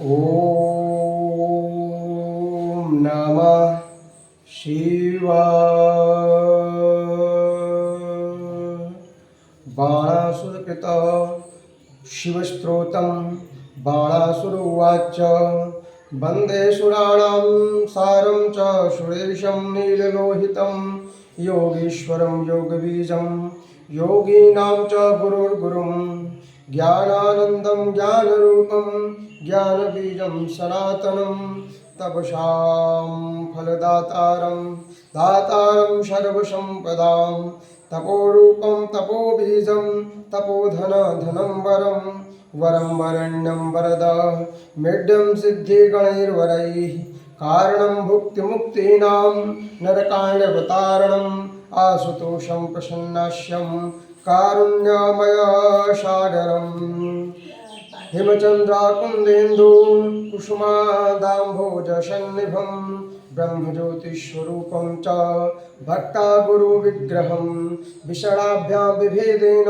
ओम नमः शिवाय। बाणासुरकृत शिवस्त्रोत बाणासुर उवाच वन्दे सुराणां सारं च सुरेशं नीललोहितं योगीश्वरं योगबीजं योगीनां च गुरुर्गुरुं ज्ञानानन्दं ज्ञानरूपं ज्ञानबीजं सनातनं तपसां फलदातारं दातारं सर्वसम्पदां तपोरूपं तपोधन धनं वरं वरं वरण्यं वरद मेढ्यं सिद्धिगणैर्वरैः कारणं भुक्तिमुक्तीनां नरकाण्डवतारणम् आशुतोषं प्रसन्नास्यं कारुण्यमयसागरम् हिमचन्द्राकुन्देन्दु, कुसुमादाम्भोजसन्निभं ब्रह्मज्योतिस्वरूपं च भक्तागुरुविग्रहं विषणाभ्यां विभेदेन,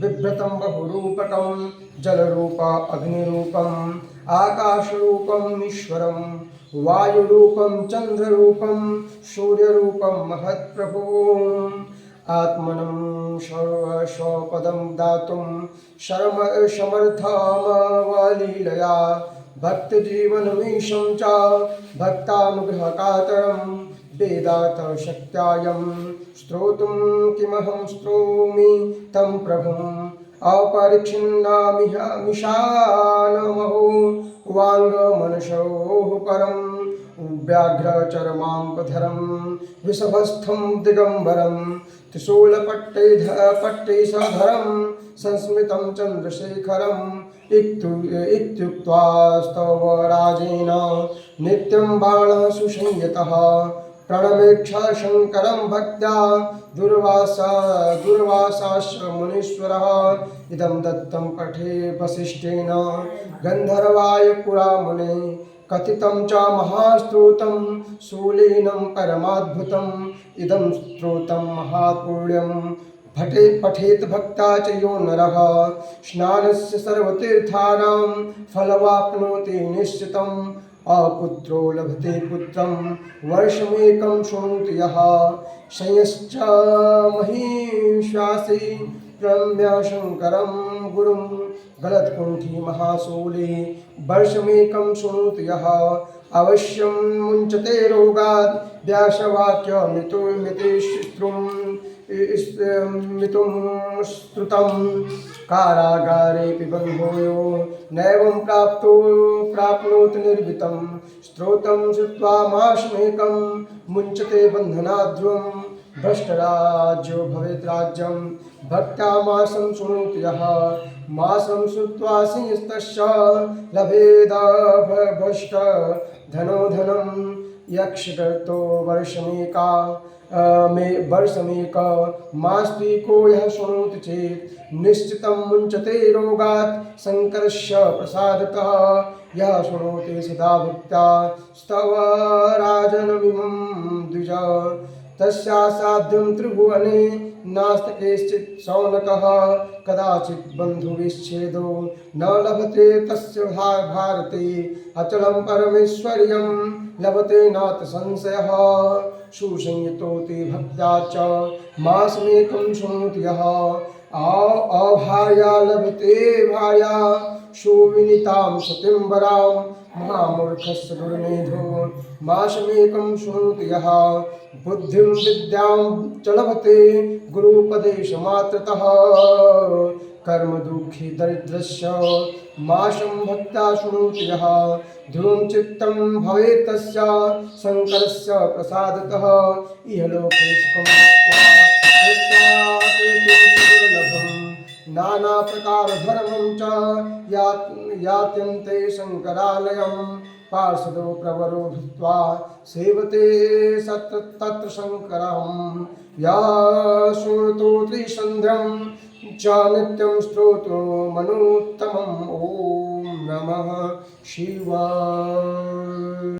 बिभ्रतं बहुरूपकं, जलरूप अग्निरूपम् आकाशरूपम् ईश्वरं, वायुरूपं चन्द्ररूपं, सूर्यरूपं महत्प्रभुम् आत्मनं सर्व- स्वपदं दातुं शर्म समर्थमवलीलया। भक्तजीवनमीशं च भक्तानुग्रहकातरं वेदात शक्त्यायं स्तोतुं किमहं स्तोमि तं प्रभुम्। अपरिच्छिन्नामिह मिशानमहो वाङ्गमनसोः परम् व्याघ्रचरमाम्पधरं वृषभस्थं दिगम्बरं त्रिशूलपट्टैध पट्टैषधरं संस्मितं चन्द्रशेखरम् इत्यु इत्युक्त्वा स्तवराजेन नित्यं बाणः सुसंयतः प्रणमेक्ष शङ्करं भक्त्या दुर्वासा दुर्वासाश्च मुनीश्वरः इदं दत्तं पठे वसिष्ठेन गन्धर्वाय पुरा मुने कथितं च महास्तोतं शूलीनं परमाद्भुतम्, इदं स्त्रोतं महापुण्यं भटे पठेत् भक्ता च यो नरः। स्नानस्य सर्वतीर्थानां फलवाप्नोति निश्चितम्। अपुत्रो लभते पुत्रं, वर्षमेकं शृणोति यः। शयश्च महिष्वासि रम्य शङ्करं गुरुं गलत्कुण्ठी महाशूले वर्षमेकं शृणोति यः। अवश्यं मुञ्चते रोगात् व्यासवाक्यमितो मितिश्रुं मितुं श्रुतं कारागारेऽपि बन्धोयो नैवं प्राप्तो, प्राप्नोति निर्भितं स्त्रोतं श्रुत्वा माशमेकं मुञ्चते बन्धनाध्रुवं भ्रष्टराज्यो भवेत् राज्यं। भक्त्या मासं शृणोति यः। मासं श्रुत्वा सिंहस्तस्य लभेदाभ्रष्ट धनो धनं यक्षकर्तो वर्षमेका मे, वर्षमेक। मास्तिको यः शृणोति चेत्, निश्चितं मुञ्चते रोगात् शङ्करस्य प्रसादतः। यः शृणोति सदा भक्त्या स्तव राजनमिमं द्विज। तस्यासाध्यं त्रिभुवने नास्ति शौनकः कदाचित् बन्धुविच्छेदो। न लभते तस्य भा- भारते, अचलं परमेश्वर्यं। लभते नाथ संशयः। सुसंयतोति भक्त्या च मासमेकं शृणोति यः आ- अभार्या लभते भार्या। सुविनितां सतीं वरां महामूर्खस्य दुर्मेधो मासमेकं शृणोति यः। बुद्धिं विद्यां च लभते गुरुपदेशमात्रतः कर्मदुःखी दरिद्रस्य मासं भक्त्या शृणोति यः। ध्रुवं चित्तं भवेत् तस्य शङ्करस्य प्रसादतः। इह लोके सुखं ते दुर्लभम् नानाप्रकारधर्मं च या- यात्यन्ते शङ्करालयं पार्षदो प्रवरो भूत्वा सेवते सत्र तत्र शङ्करं। या शृणुतो त्रिसन्ध्यं च नित्यं स्तोत्रो मनोत्तमम्। ॐ नमः शिवाय।